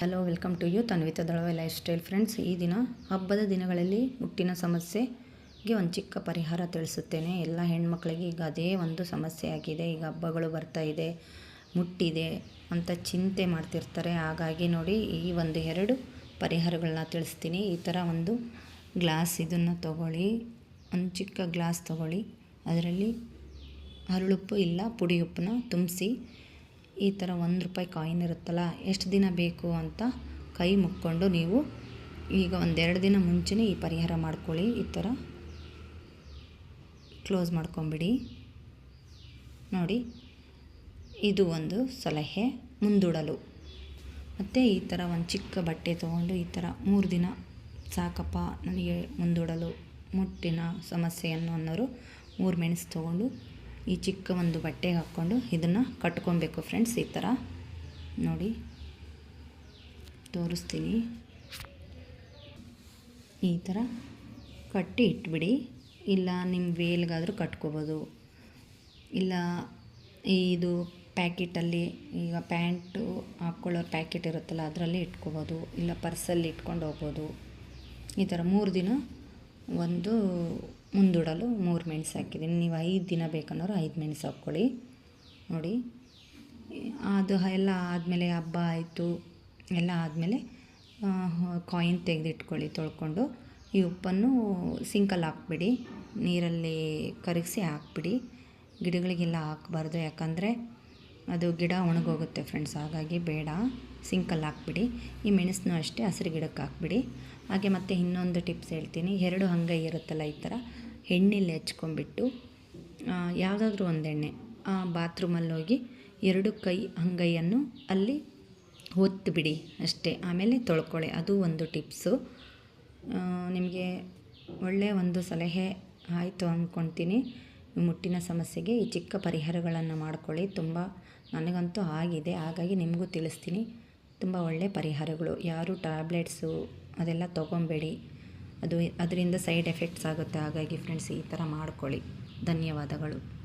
Hello welcome to you Tanvita Dalave lifestyle friends ಈ ದಿನ ಹಬ್ಬದ ದಿನಗಳಲ್ಲಿ ಮುಟ್ಟಿನ ಸಮಸ್ಯೆಗೆ ಒಂದು ಚಿಕ್ಕ ಪರಿಹಾರ ತಿಳಿಸುತ್ತೇನೆ. ಎಲ್ಲ ಹೆಣ್ಮಕ್ಳಿಗೆ ಈಗ ಅದೇ ಒಂದು ಸಮಸ್ಯೆ ಆಗಿದೆ. ಈಗ ಹಬ್ಬಗಳು ಬರ್ತಾ ಇದೆ, ಮುಟ್ಟಿದೆ ಅಂತ ಚಿಂತೆ ಮಾಡ್ತಿರ್ತಾರೆ. ಹಾಗಾಗಿ ನೋಡಿ, ಈ ಒಂದು ಎರಡು ಪರಿಹಾರಗಳನ್ನ ತಿಳಿಸ್ತೀನಿ. ಈ ಥರ ಒಂದು ಗ್ಲಾಸ್ ಇದನ್ನು ತಗೊಳ್ಳಿ. ಒಂದು ಚಿಕ್ಕ ಗ್ಲಾಸ್ ತಗೊಳ್ಳಿ. ಅದರಲ್ಲಿ ಹರಳುಪ್ಪು ಇಲ್ಲ ಪುಡಿ ಉಪ್ಪನ್ನ ತುಂಬಿಸಿ ಈ ಥರ ಒಂದು ರೂಪಾಯಿ ಕಾಯಿನ್ ಇರುತ್ತಲ್ಲ, ಎಷ್ಟು ದಿನ ಬೇಕು ಅಂತ ಕೈ ಮುಕ್ಕೊಂಡು ನೀವು ಈಗ ಒಂದೆರಡು ದಿನ ಮುಂಚೆನೇ ಈ ಪರಿಹಾರ ಮಾಡ್ಕೊಳ್ಳಿ, ಈ ಥರ ಕ್ಲೋಸ್ ಮಾಡ್ಕೊಂಬಿಡಿ. ನೋಡಿ, ಇದು ಒಂದು ಸಲಹೆ, ಮುಂದೂಡಲು. ಮತ್ತು ಈ ಥರ ಒಂದು ಚಿಕ್ಕ ಬಟ್ಟೆ ತೊಗೊಂಡು ಈ ಥರ ಮೂರು ದಿನ ಸಾಕಪ್ಪ, ನನಗೆ ಮುಂದೂಡಲು ಮುಟ್ಟಿನ ಸಮಸ್ಯೆಯನ್ನು ಅನ್ನೋರು ಮೂರು ಮೆಣಸು ತೊಗೊಂಡು ಈ ಚಿಕ್ಕ ಒಂದು ಬಟ್ಟೆಗೆ ಹಾಕ್ಕೊಂಡು ಇದನ್ನು ಕಟ್ಕೊಬೇಕು ಫ್ರೆಂಡ್ಸ್ ಈ ಥರ ನೋಡಿ, ತೋರಿಸ್ತೀನಿ. ಈ ಥರ ಕಟ್ಟಿ ಇಟ್ಬಿಡಿ. ಇಲ್ಲ ನಿಮ್ಮ ವೇಲ್ಗಾದರೂ ಕಟ್ಕೋಬೋದು. ಇಲ್ಲ ಇದು ಪ್ಯಾಕೆಟಲ್ಲಿ ಈಗ ಪ್ಯಾಂಟು ಹಾಕ್ಕೊಳ್ಳೋ ಪ್ಯಾಕೆಟ್ ಇರುತ್ತಲ್ಲ, ಅದರಲ್ಲಿ ಇಟ್ಕೋಬೋದು. ಇಲ್ಲ ಪರ್ಸಲ್ಲಿ ಇಟ್ಕೊಂಡು ಹೋಗ್ಬೋದು. ಈ ಥರ ಮೂರು ದಿನ ಒಂದು ಮುಂದೂಡಲು ಮೂರು ಮೆಣಸು ಹಾಕಿದ್ದೀನಿ. ನೀವು ಐದು ದಿನ ಬೇಕನ್ನೋರು ಐದು ಮೆಣಸು ಹಾಕ್ಕೊಳ್ಳಿ. ನೋಡಿ. ಅದು ಎಲ್ಲ ಆದಮೇಲೆ ಹಬ್ಬ ಆಯಿತು. ಎಲ್ಲ ಆದಮೇಲೆ ಕಾಯಿನ್ ತೆಗೆದಿಟ್ಕೊಳ್ಳಿ, ತೊಳ್ಕೊಂಡು. ಈ ಉಪ್ಪನ್ನು ಸಿಂಕಲ್ಲಿ ಹಾಕ್ಬಿಡಿ. ನೀರಲ್ಲಿ ಕರಗಿಸಿ ಹಾಕ್ಬಿಡಿ. ಗಿಡಗಳಿಗೆಲ್ಲ ಹಾಕಬಾರ್ದು. ಯಾಕಂದರೆ ಅದು ಗಿಡ ಒಣಗೋಗುತ್ತೆ ಫ್ರೆಂಡ್ಸ್ ಹಾಗಾಗಿ ಬೇಡ. ಸಿಂಕಲ್ಲಿ ಹಾಕ್ಬಿಡಿ. ಈ ಮೆಣಸನ್ನು ಅಷ್ಟೇ ಹಸಿರು ಗಿಡಕ್ಕೆ ಹಾಕ್ಬಿಡಿ. ಹಾಗೆ ಮತ್ತೆ ಇನ್ನೊಂದು ಟಿಪ್ಸ್ ಹೇಳ್ತೀನಿ. ಎರಡು ಅಂಗೈ ಇರುತ್ತಲ್ಲ ಈ ಥರ ಎಣ್ಣೆಲಿ ಹಚ್ಕೊಂಡ್ಬಿಟ್ಟು ಯಾವುದಾದ್ರೂ ಒಂದೆಣ್ಣೆ ಎಣ್ಣೆ ಬಾತ್ರೂಮಲ್ಲಿ ಹೋಗಿ ಎರಡು ಕೈ ಅಂಗೈಯನ್ನು ಅಲ್ಲಿ ಒತ್ತಿಬಿಡಿ ಅಷ್ಟೇ. ಆಮೇಲೆ ತೊಳ್ಕೊಳ್ಳಿ. ಅದು ಒಂದು ಟಿಪ್ಸು. ನಿಮಗೆ ಒಳ್ಳೆಯ ಒಂದು ಸಲಹೆ ಆಯಿತು ಅಂದ್ಕೊಳ್ತೀನಿ ಮುಟ್ಟಿನ ಸಮಸ್ಯೆಗೆ ಈ ಚಿಕ್ಕ ಪರಿಹಾರಗಳನ್ನು ಮಾಡ್ಕೊಳ್ಳಿ. ತುಂಬ ನನಗಂತೂ ಆಗಿದೆ. ಹಾಗಾಗಿ ನಿಮಗೂ ತಿಳಿಸ್ತೀನಿ. ತುಂಬ ಒಳ್ಳೆಯ ಪರಿಹಾರಗಳು. ಯಾರು ಟ್ಯಾಬ್ಲೆಟ್ಸು ಅದೆಲ್ಲ ತೊಗೊಬೇಡಿ. ಅದು ಅದರಿಂದ ಸೈಡ್ ಎಫೆಕ್ಟ್ಸ್ ಆಗುತ್ತೆ. ಹಾಗಾಗಿ ಫ್ರೆಂಡ್ಸ್ ಈ ಥರ ಮಾಡ್ಕೊಳ್ಳಿ. ಧನ್ಯವಾದಗಳು.